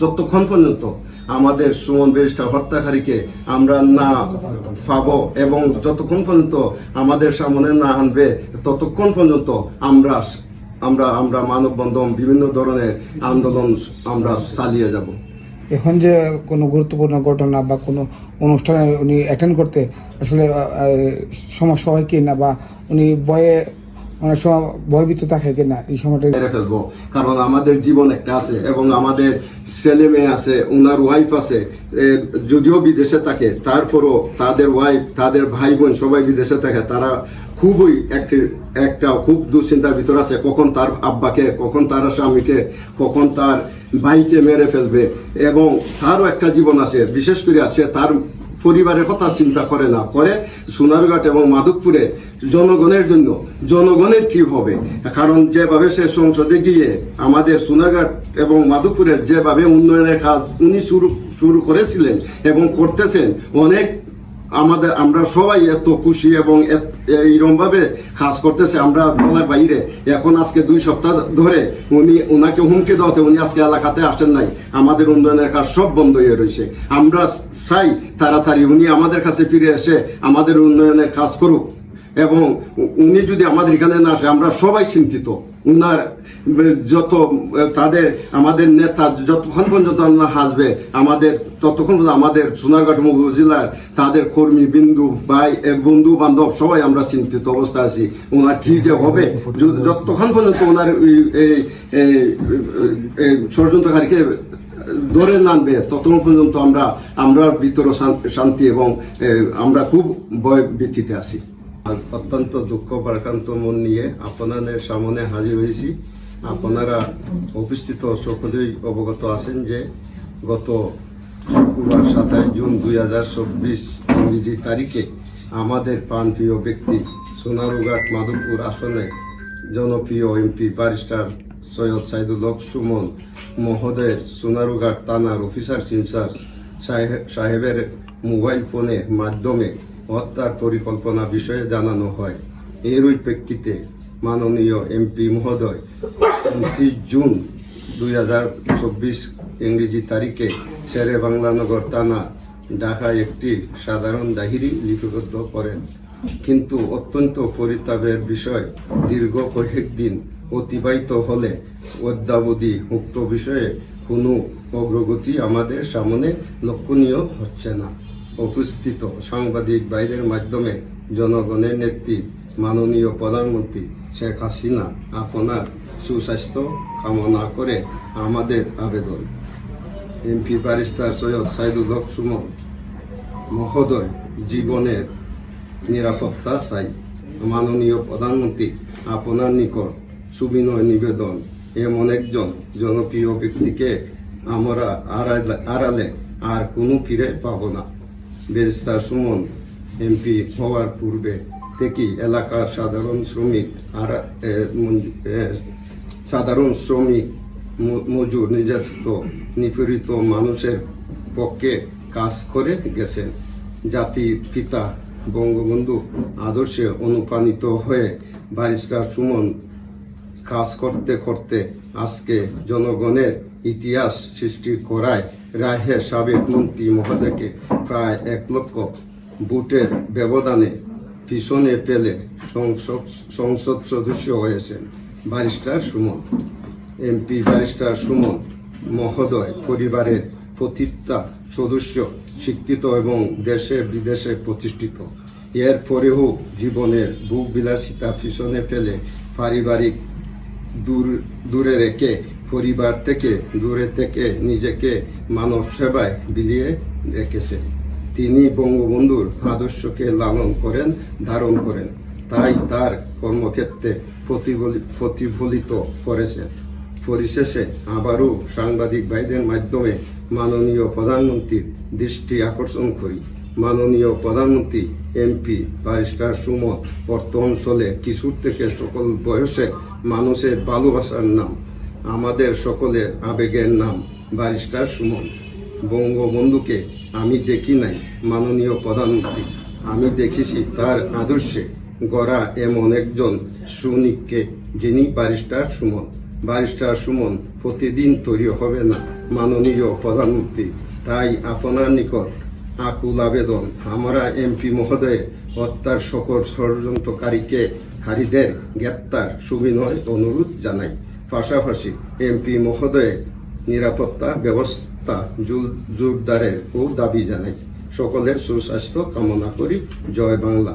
যতক্ষণ পর্যন্ত আমাদের সুমন ব্যারিস্টার হত্যাকারীকে আমরা না পাব এবং যতক্ষণ পর্যন্ত আমাদের সামনে না আনবে, ততক্ষণ পর্যন্ত আমরা আমরা আমরা মানববন্ধন, বিভিন্ন ধরনের আন্দোলন আমরা চালিয়ে যাব। এখন যে কোনো গুরুত্বপূর্ণ ঘটনা বা কোনো অনুষ্ঠানে উনি অ্যাটেন্ড করতে, আসলে সমস্যা হয় কি না বা উনি ভয়ে অনেক সময় ভয়ভীত থাকে কিনা এই সময়টা মেরে ফেলব। কারণ আমাদের জীবন একটা আছে এবং আমাদের ছেলে মেয়ে আছে ওনার ওয়াইফ আছে যদিও বিদেশে থাকে, তারপরও তাদের ওয়াইফ তাদের ভাই বোন সবাই বিদেশে থাকে, তারা খুবই একটি, একটা খুব দুশ্চিন্তার ভিতর আছে, কখন তার আব্বাকে, কখন তার স্বামীকে, কখন তার ভাইকে মেরে ফেলবে, এবং তারও একটা জীবন আছে, বিশেষ করে আছে তার পরিবারের কথা চিন্তা করে না, করে সোনারঘাট এবং মাধবপুরে জনগণের জন্য, জনগণের কি হবে? কারণ যেভাবে সে সংসদে গিয়ে আমাদের সোনারঘাট এবং মাধবপুরের যেভাবে উন্নয়নের কাজ উনি শুরু শুরু করেছিলেন এবং করতেছেন, অনেক আমাদের, আমরা সবাই এত খুশি এবং এইরকম ভাবে কাজ করতেছে, আমরা বলার বাইরে। এখন আজকে দুই সপ্তাহ ধরে উনি ওনাকে হুমকি দেওয়াতে উনি আজকে এলাকাতে আসেন নাই। আমাদের উন্নয়নের কাজ সব বন্ধ হয়ে রয়েছে আমরা চাই তাড়াতাড়ি উনি আমাদের কাছে ফিরে এসে আমাদের উন্নয়নের কাজ করুক। এবং উনি যদি আমাদের এখানে না আসে, আমরা সবাই চিন্তিত। উনার যত তাদের, আমাদের নেতা, যতক্ষণ পর্যন্ত না হাসবে, আমাদের, ততক্ষণ পর্যন্ত আমাদের সোনারঘাট জেলার তাদের কর্মী, বিন্দু ভাই বন্ধু বান্ধব সবাই আমরা চিন্তিত অবস্থায় আছি। ওনার কি যে হবে? যতক্ষণ পর্যন্ত ওনার এই- ষড়যন্ত্রকারীকে ধরে নামবে ততক্ষণ পর্যন্ত আমরা আমরা ভিতর শান্তি এবং আমরা খুব ভয় ভীতিতে আছি। আজ অত্যন্ত দুঃখ ভারাক্রান্ত মন নিয়ে আপনাদের সামনে হাজির হয়েছি। আপনারা উপস্থিত সকলেই অবগত আছেন যে গত শুক্রবার সাতাশ জুন দুই হাজার চব্বিশ ইংরেজি তারিখে আমাদের প্রাণপ্রিয় ব্যক্তি সোনারুঘাট মাধবপুর আসনে জনপ্রিয় এমপি ব্যারিস্টার সৈয়দ সাইদুল হক সুমন, মহোদয়ের সোনারুঘাট থানার অফিসার ইনচার্জ সাহেব- সাহেবের মোবাইল ফোনের মাধ্যমে হত্যার পরিকল্পনা বিষয়ে জানানো হয়। এরই প্রেক্ষিতে মাননীয় এমপি মহোদয় উনত্রিশ জুন দুই হাজার চব্বিশ ইংরেজি তারিখে শেরে বাংলানগর থানা, ঢাকায় একটি সাধারণ ডায়েরি লিপিবদ্ধ করেন। কিন্তু অত্যন্ত পরিতাপের বিষয়, দীর্ঘ কয়েকদিন অতিবাহিত হলে অদ্যাবধি উক্ত বিষয়ে কোনো অগ্রগতি আমাদের সামনে লক্ষণীয় হচ্ছে না। উপস্থিত সাংবাদিক বাইরের মাধ্যমে জনগণের নেত্রী, মাননীয় প্রধানমন্ত্রী শেখ হাসিনা আপনার সুস্বাস্থ্য কামনা করে আমাদের আবেদন। এমপি ব্যারিস্টার সৈয়দ সাইদুল হক সুমন, মহোদয় জীবনের নিরাপত্তা চাই। মাননীয় প্রধানমন্ত্রী আপনার নিকট সুবিনয় নিবেদন। এমন একজন জনপ্রিয় ব্যক্তিকে আমরা আড়ালে আর কোনো ফিরে পাব না। ব্যারিস্টার সুমন, এমপি হওয়ার পূর্বে থেকেই এলাকার সাধারণ শ্রমিক আর সাধারণ শ্রমিক মজুর, নির্যাতিত, নিপীড়িত মানুষের পক্ষে কাজ করে গেছেন। জাতির পিতা, বঙ্গবন্ধু আদর্শে অনুপ্রাণিত হয়ে ব্যারিস্টার সুমন কাজ করতে করতে আজকে জনগণের ইতিহাস সৃষ্টি করায় রাহের সাবেক মন্ত্রী মহোদয়কে প্রায় এক লক্ষ ভোটের ব্যবধানে পিছনে পেলে সংসদ সংসদ সদস্য হয়েছেন barrister Sumon. MP barrister Sumon মহোদয় পরিবারের প্রতিটা সদস্য, শিক্ষিত এবং দেশে বিদেশে প্রতিষ্ঠিত। এর পরেও জীবনের বুক বিলাসিতা পিছনে ফেলে পারিবারিক দূর, দূরে রেখে, পরিবার থেকে দূরে থেকে নিজেকে মানব সেবায় বিলিয়ে রেখেছে। তিনি বঙ্গবন্ধুর আদর্শকে লালন করেন, ধারণ করেন। তাই তার কর্মক্ষেত্রে প্রতিফলি- প্রতিফলিত করেছেন পরিশেষে আবারও সাংবাদিক ভাইদের মাধ্যমে মাননীয় প্রধানমন্ত্রীর দৃষ্টি আকর্ষণ করি। মাননীয় প্রধানমন্ত্রী, এমপি, ব্যারিস্টার সুমন অর্থ অঞ্চলে কিশোর থেকে সকল বয়সে মানুষের ভালোবাসার নাম, আমাদের সকলের আবেগের নাম, ব্যারিস্টার সুমন। বঙ্গবন্ধুকে আমি দেখি নাই, মাননীয় প্রধানমন্ত্রী। আমি দেখেছি তার আদর্শে গড়া এমন একজন সৈনিককে যিনি ব্যারিস্টার সুমন। ব্যারিস্টার সুমন প্রতিদিন তৈরি হবে না, মাননীয় প্রধানমন্ত্রী। তাই আপনার নিকট আকুল আবেদন আমরা এমপি মহোদয়, হত্যার সকল ষড়যন্ত্রকারীকে কারীদের গ্রেপ্তার, সুবিনয় অনুরোধ জানাই। পাশাপাশি এমপি মহোদয়ের নিরাপত্তা ব্যবস্থা জোরদারের ও দাবি জানাই। সকলের সুস্বাস্থ্য কামনা করি। জয় বাংলা।